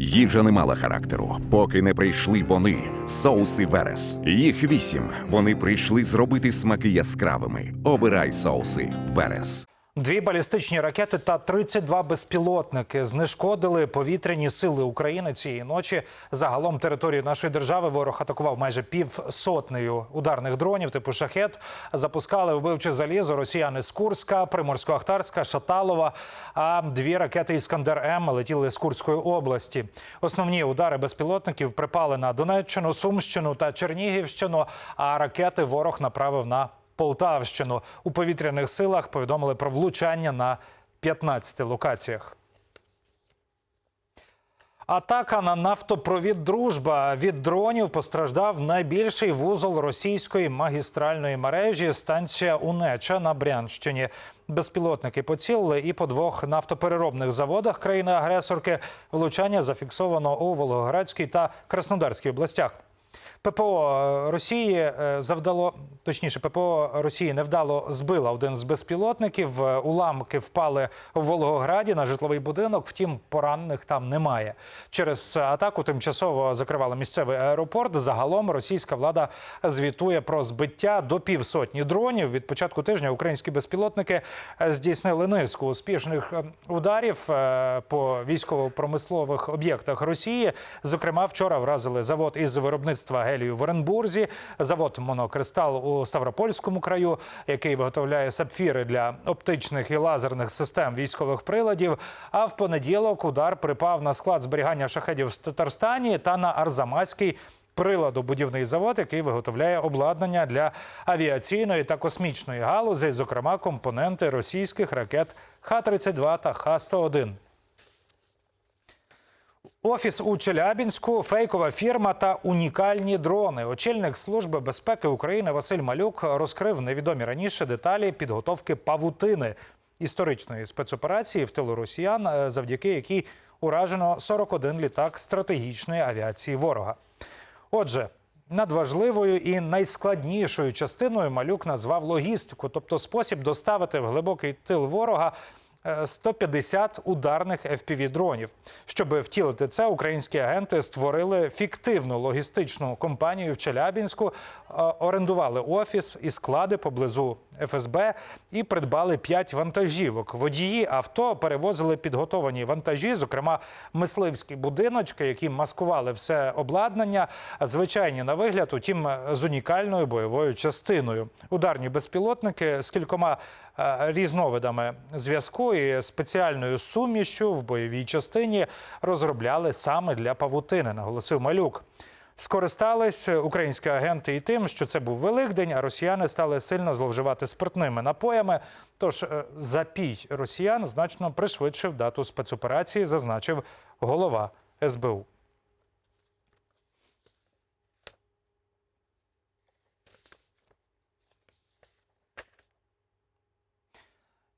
Їжа не мала характеру, поки не прийшли вони, соуси Верес. Їх вісім. Вони прийшли зробити смаки яскравими. Обирай соуси Верес. Дві балістичні ракети та 32 безпілотники знешкодили повітряні сили України цієї ночі. Загалом територію нашої держави ворог атакував майже півсотнею ударних дронів типу шахет. Запускали вбивче залізо росіяни з Курська, Приморсько-Ахтарська, Шаталова. А дві ракети Іскандер М летіли з Курської області. Основні удари безпілотників припали на Донеччину, Сумщину та Чернігівщину. А ракети ворог направив на Полтавщину. У повітряних силах повідомили про влучання на 15 локаціях. Атака на нафтопровід Дружба від дронів постраждав найбільший вузол російської магістральної мережі станція Унеча на Брянщині. Безпілотники поцілили і по двох нафтопереробних заводах країни-агресорки. Влучання зафіксовано у Волгоградській та Краснодарській областях. ППО Росії е, завдало точніше, ППО Росії невдало збила один з безпілотників. Е, Уламки впали в Волгограді на житловий будинок. Втім, поранених там немає. Через атаку тимчасово закривали місцевий аеропорт. Загалом російська влада звітує про збиття до півсотні дронів. Від початку тижня українські безпілотники е, здійснили низку успішних е, ударів е, по військово-промислових об'єктах Росії. Зокрема, вчора вразили завод із виробництва гелію в Оренбурзі, завод Монокристал у Ставропольському краю, який виготовляє сапфіри для оптичних і лазерних систем військових приладів. А в понеділок удар припав на склад зберігання шахедів в Татарстані та на Арзамаський приладобудівний завод, який виготовляє обладнання для авіаційної та космічної галузі, зокрема компоненти російських ракет Х-32 та Х-101. Офіс у Челябінську, фейкова фірма та унікальні дрони. Очільник служби безпеки України Василь Малюк розкрив невідомі раніше деталі підготовки павутини історичної спецоперації в тилу росіян, е, завдяки якій уражено 41 літак стратегічної авіації ворога. Отже. Надважливою і найскладнішою частиною малюк назвав логістику, тобто спосіб доставити в глибокий тил ворога 150 ударних fpv дронів. Щоб втілити це, українські агенти створили фіктивну логістичну компанію в Челябінську, е, орендували офіс і склади поблизу ФСБ і придбали 5 вантажівок. Водії авто перевозили підготовані вантажі, зокрема мисливські будиночки, які маскували все обладнання, звичайні на вигляд, утім з унікальною бойовою частиною. Ударні безпілотники з кількома е, різновидами зв'язку і спеціальною сумішю в бойовій частині розробляли саме для павутини, наголосив Малюк. Скористались українські агенти і тим, що це був Великдень, а росіяни стали сильно зловживати спиртними напоями. Тож е, запій росіян значно пришвидшив дату спецоперації, зазначив голова СБУ.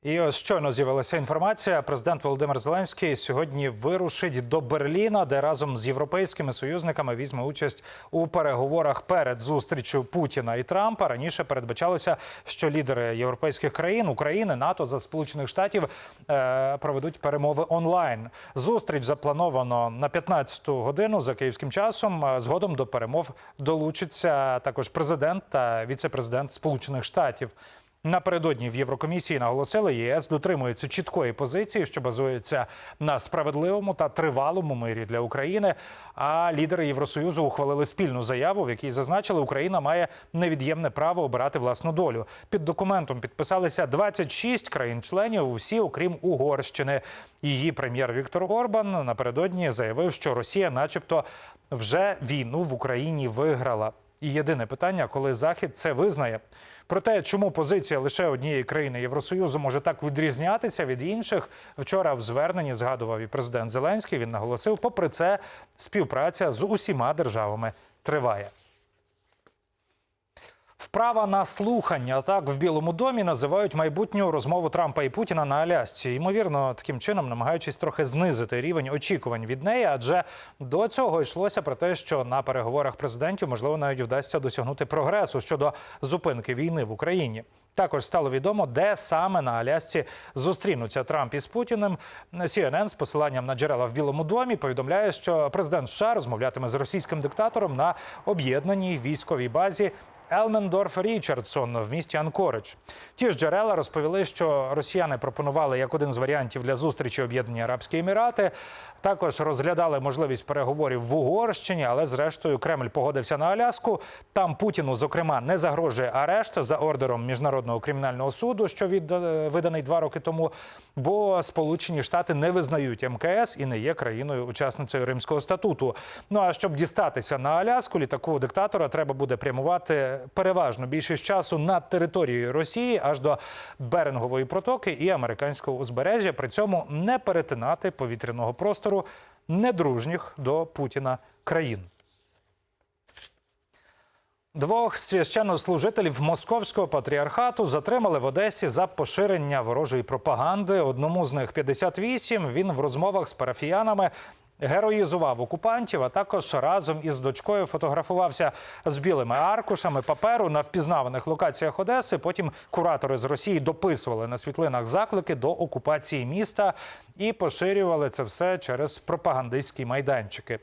І ось щойно з'явилася інформація. Президент Володимир Зеленський сьогодні вирушить до Берліна, де разом з європейськими союзниками візьме участь у переговорах перед зустрічю Путіна і Трампа. Раніше передбачалося, що лідери європейських країн України, НАТО та Сполучених Штатів е, проведуть перемови онлайн. Зустріч заплановано на 15-ту годину за київським часом. Е, Згодом до перемов долучиться також президент та віце-президент Сполучених Штатів. Напередодні в Єврокомісії наголосили, ЄС дотримується чіткої позиції, що базується на справедливому та тривалому мирі для України. А лідери Євросоюзу ухвалили спільну заяву, в якій зазначили, Україна має невід'ємне право обирати власну долю. Під документом підписалися 26 країн-членів, усі, окрім Угорщини. Її прем'єр Віктор Орбан напередодні заявив, що Росія, начебто, вже війну в Україні виграла. І єдине питання, коли Захід це визнає. Про те, чому позиція лише однієї країни Євросоюзу може так відрізнятися від інших, вчора в зверненні згадував і президент Зеленський. Він наголосив, попри це, співпраця з усіма державами триває. Вправа на слухання так в Білому домі називають майбутню розмову Трампа і Путіна на Алясці. Ймовірно, таким чином намагаючись трохи знизити рівень очікувань від неї, адже до цього йшлося про те, що на переговорах президентів можливо навіть вдасться досягнути прогресу щодо зупинки війни в Україні. Також стало відомо, де саме на Алясці зустрінуться Трамп із Путіним. CNN з посиланням на джерела в Білому домі повідомляє, що президент США розмовлятиме з російським диктатором на об'єднаній військовій базі. Елмендорф Річардсон в місті Анкоридж. Ті ж джерела розповіли, що росіяни пропонували як один з варіантів для зустрічі Об'єднані Арабські Емірати. Також розглядали можливість переговорів в Угорщині, але зрештою Кремль погодився на Аляску. Там Путіну, зокрема, не загрожує арешт за ордером міжнародного кримінального суду, що від, е, виданий два роки тому. Бо Сполучені Штати не визнають МКС і не є країною-учасницею Римського статуту. Ну а щоб дістатися на Аляску, літаку диктатора треба буде прямувати переважно більшість часу над територією Росії аж до Берингової протоки і американського узбережжя. При цьому не перетинати повітряного простору недружніх до Путіна країн. Двох священнослужителів московського патріархату затримали в Одесі за поширення ворожої пропаганди. Одному з них 58. Він в розмовах з парафіянами героїзував окупантів, а також разом із дочкою фотографувався з білими аркушами паперу на впізнаваних локаціях Одеси. Потім куратори з Росії дописували на світлинах заклики до окупації міста і поширювали це все через пропагандистські майданчики.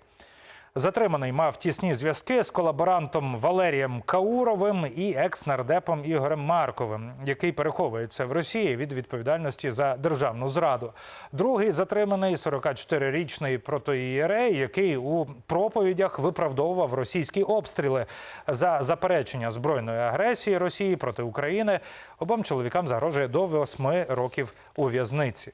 Затриманий мав тісні зв'язки з колаборантом Валерієм Кауровим і екс-нардепом Ігорем Марковим, який переховується в Росії від відповідальності за державну зраду. Другий затриманий 44-річний протоієрей, який у проповідях виправдовував російські обстріли за заперечення збройної агресії Росії проти України. Обом чоловікам загрожує до 8 років у в'язниці.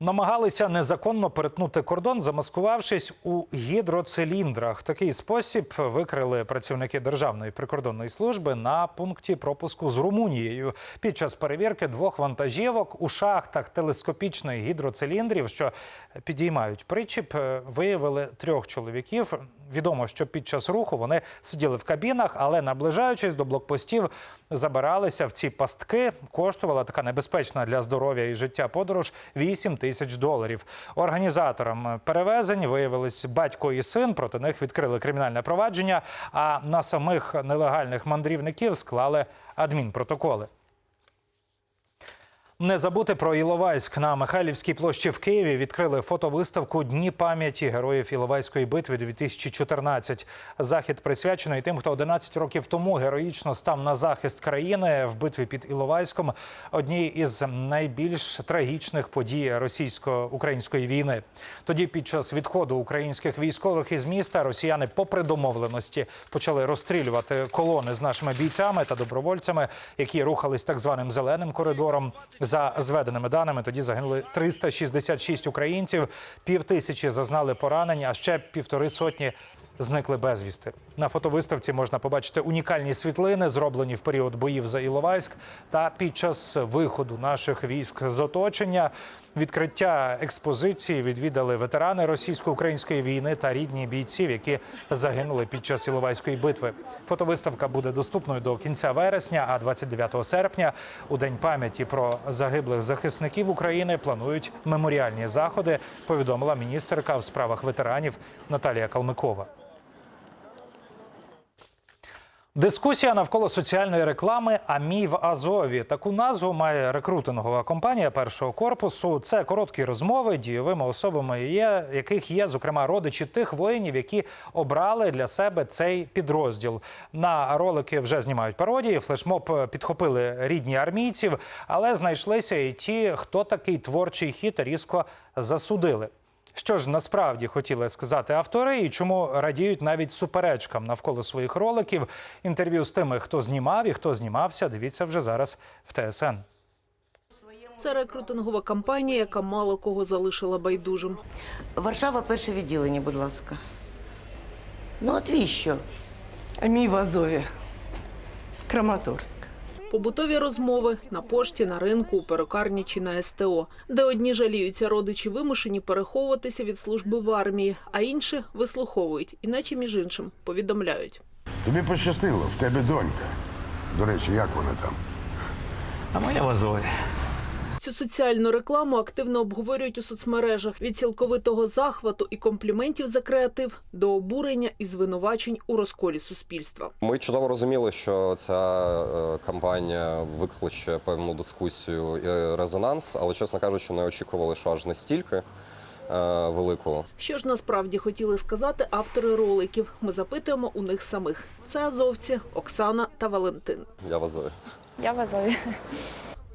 Намагалися незаконно перетнути кордон, замаскувавшись у гідроциліндрах. Такий спосіб викрили працівники Державної прикордонної служби на пункті пропуску з Румунією. Під час перевірки двох вантажівок у шахтах телескопічних гідроциліндрів, що підіймають причіп, е, виявили трьох чоловіків. Відомо, що під час руху вони сиділи в кабінах, але наближаючись до блокпостів, забиралися в ці пастки. Коштувала така небезпечна для здоров'я і життя подорож 8 тисяч доларів. Організаторам перевезень виявились батько і син. Проти них відкрили кримінальне провадження. А на самих нелегальних мандрівників склали адмінпротоколи. Не забути про Іловайськ на Михайлівській площі в Києві відкрили фотовиставку Дні пам'яті героїв Іловайської битви 2014. Захід присвячений тим, хто 11 років тому героїчно став на захист країни в битві під Іловайськом, одній із найбільш трагічних подій російсько-української війни. Тоді, під час відходу українських військових із міста, росіяни, попри домовленості, почали розстрілювати колони з нашими бійцями та добровольцями, які рухались так званим зеленим коридором. За зведеними даними, тоді загинули 366 українців, півтисячі зазнали поранень, а ще півтори сотні зникли безвісти. На фотовиставці можна побачити унікальні світлини, зроблені в період боїв за Іловайськ та під час виходу наших військ з оточення. Відкриття експозиції відвідали ветерани російсько-української війни та рідні бійців, які загинули під час Іловайської битви. Фотовиставка буде доступною до кінця вересня, а 29 серпня, у день пам'яті про загиблих захисників України, планують меморіальні заходи. Повідомила міністерка в справах ветеранів Наталія Калмикова. Дискусія навколо соціальної реклами «Амі в Азові. Таку назву має рекрутингова компанія першого корпусу. Це короткі розмови дійовими особами, є, яких є, зокрема, родичі тих воїнів, які обрали для себе цей підрозділ. На ролики вже знімають пародії. Флешмоб підхопили рідні армійців, але знайшлися і ті, хто такий творчий хід різко засудили. Що ж насправді хотіли сказати автори, і чому радіють навіть суперечкам навколо своїх роликів? Інтерв'ю з тими, хто знімав і хто знімався, дивіться вже зараз в ТСН. Це рекрутингова кампанія, яка мало кого залишила байдужим. Варшава, перше відділення, будь ласка. Ну, от віщо? А мій в Азові. Краматорськ. Побутові розмови на пошті, на ринку, у перукарні чи на СТО, де одні жаліються родичі вимушені переховуватися від служби в армії, а інші вислуховують, іначе між іншим повідомляють. Тобі пощастило, в тебе донька. До речі, як вона там? А моя в Азові. Цю соціальну рекламу активно обговорюють у соцмережах від цілковитого захвату і компліментів за креатив до обурення і звинувачень у розколі суспільства. Ми чудово розуміли, що ця е, кампанія викличе певну дискусію і резонанс, але, чесно кажучи, не очікували, що аж настільки е, велику. Що ж насправді хотіли сказати автори роликів? Ми запитуємо у них самих. Це азовці Оксана та Валентин. Я вазую. Я в Азові.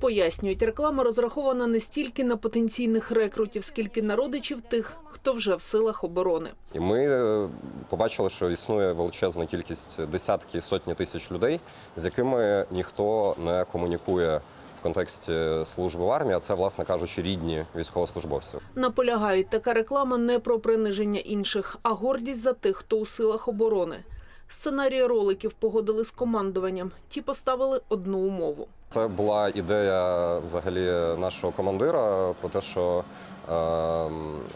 Пояснюють, реклама розрахована не стільки на потенційних рекрутів, скільки на родичів тих, хто вже в силах оборони. І ми е, побачили, що існує величезна кількість десятки сотні тисяч людей, з якими ніхто не комунікує в контексті служби в армії, а це, власне кажучи, рідні військовослужбовців. Наполягають, така реклама не про приниження інших, а гордість за тих, хто у силах оборони. Сценарії роликів погодили з командуванням. Ті поставили одну умову. Це була ідея взагалі нашого командира про те, що е,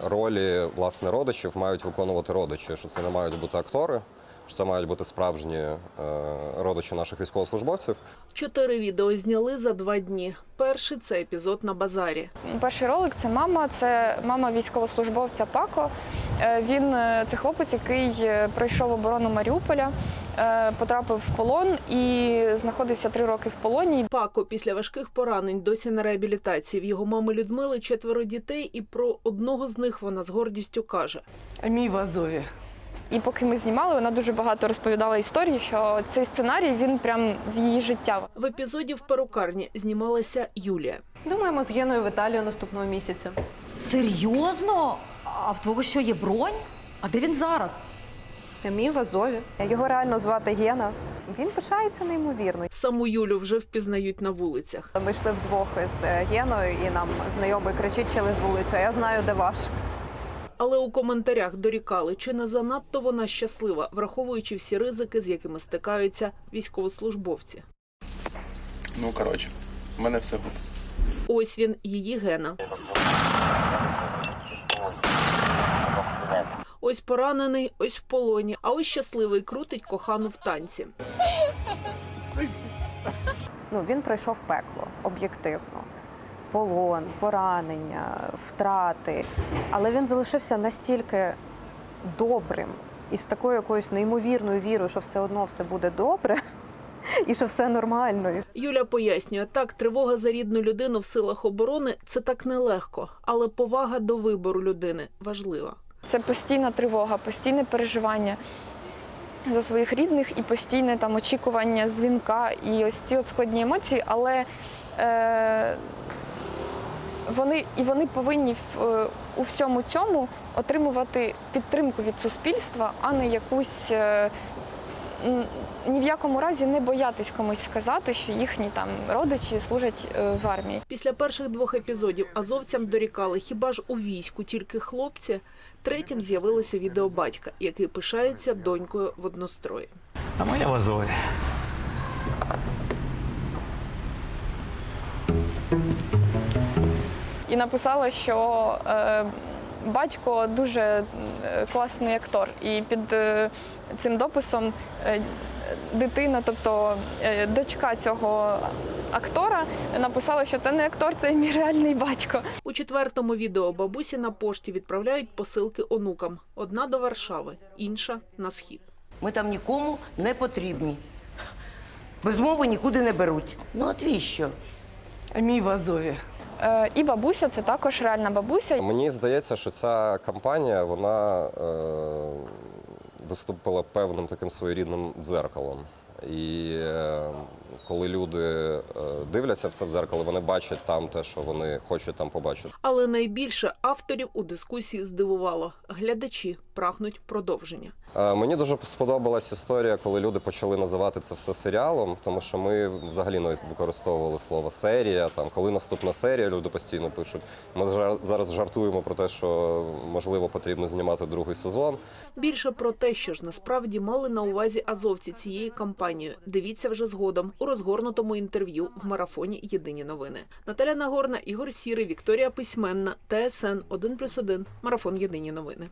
ролі власне родичів мають виконувати родичі, що це не мають бути актори, що це мають бути справжні е, родичі наших військовослужбовців. Чотири відео зняли за два дні. Перший це епізод на базарі. Перший ролик це мама, це мама військовослужбовця Пако. Е, Він е, це хлопець, який пройшов оборону Маріуполя, потрапив в полон і знаходився три роки в полоні. Пако після важких поранень досі на реабілітації. В його мами Людмили четверо дітей, і про одного з них вона з гордістю каже: мій в Азові. І поки ми знімали, вона дуже багато розповідала історії, що цей сценарій він прям з її життя. в епізоді в перукарні знімалася Юлія. Думаємо з Геною в Італію наступного місяця. Серйозно? А в твого що є бронь? А де він зараз? Мій в Азові. Його реально звати Гена. Він пишається неймовірно. Саму Юлю вже впізнають на вулицях. Ми йшли вдвох із е, Геною, і нам знайомий кричить через вулицю. а Я знаю, де ваш. Але у коментарях дорікали, чи не занадто вона щаслива, враховуючи всі ризики, з якими стикаються військовослужбовці. Ну, коротше, в мене все буде. Ось він, її гена. Ось поранений, ось в полоні, а ось щасливий крутить кохану в танці. Ну він пройшов пекло об'єктивно. Полон, поранення, втрати. Але він залишився настільки добрим і з такою якоюсь неймовірною вірою, що все одно все буде добре і що все нормально. Юля пояснює, так, тривога за рідну людину в силах оборони це так нелегко, але повага до вибору людини важлива. Це постійна тривога, постійне переживання за своїх рідних і постійне там очікування дзвінка і ось ці от складні емоції, але е, вони і вони повинні в, е, у всьому цьому отримувати підтримку від суспільства, а не якусь. Е, ні в якому разі не боятись комусь сказати, що їхні там родичі служать е, в армії. Після перших двох епізодів азовцям дорікали, хіба ж у війську тільки хлопці. Третім з'явилося відео батька, який пишається донькою в однострої. А моя в Азові. І написала, що е, батько дуже е, класний актор. І під е, цим дописом е, дитина, тобто е, дочка цього актора, написала, що це не актор, це мій реальний батько. У четвертому відео бабусі на пошті відправляють посилки онукам. Одна до Варшави, інша на схід. Ми там нікому не потрібні. Без мови нікуди не беруть. Ну, от віщо? А мій в Азові. Е, І бабуся це також реальна бабуся. Мені здається, що ця кампанія вона е, виступила певним таким своєрідним дзеркалом. І е, коли люди дивляться в це в дзеркало, вони бачать там те, що вони хочуть там побачити. Але найбільше авторів у дискусії здивувало. Глядачі прагнуть продовження. Е, Мені дуже сподобалась історія, коли люди почали називати це все серіалом, тому що ми взагалі не використовували слово серія. Там коли наступна серія, люди постійно пишуть. Ми зараз жартуємо про те, що можливо потрібно знімати другий сезон. Більше про те, що ж насправді мали на увазі азовці цієї кампанії. Дивіться вже згодом у розгорнутому інтерв'ю в марафоні Єдині новини. Наталя Нагорна, Ігор Сірий, Вікторія Письменна, ТСН 1+,1, Марафон Єдині новини.